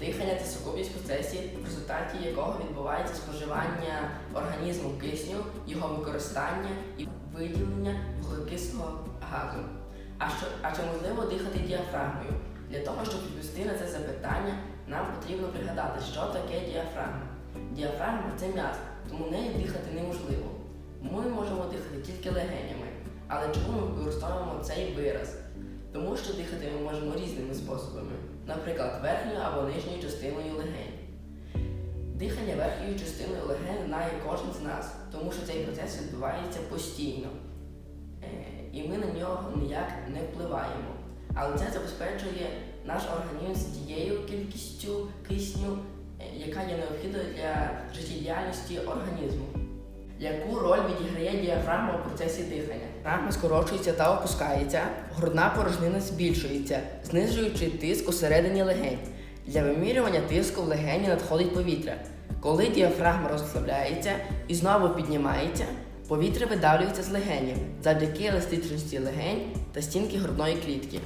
Дихання це сукупність процесів, в результаті якого відбувається споживання організму кисню, його використання і виділення вуглекислого газу. А що а чи можливо дихати діафрагмою? Для того, щоб відповісти на це запитання, нам потрібно пригадати, що таке діафрагма. Діафрагма це м'яз, тому нею дихати неможливо. Ми можемо дихати тільки легенями. Але чому ми використовуємо цей вираз? Тому що дихати ми можемо різними способами, наприклад, верхньою або нижньою частиною легень. Дихання верхньою частиною легень знає кожен з нас, тому що цей процес відбувається постійно. Е, І ми на нього ніяк не впливаємо. Але це забезпечує наш організм тією кількістю кисню, е, яка є необхідною для життєдіяльності організму. Яку роль відіграє діафрагма у процесі дихання? Діафрагма скорочується та опускається, грудна порожнина збільшується, знижуючи тиск усередині легень. Для вимірювання тиску в легені надходить повітря. Коли діафрагма розслабляється і знову піднімається, повітря видавлюється з легенів завдяки еластичності легень та стінки грудної клітки.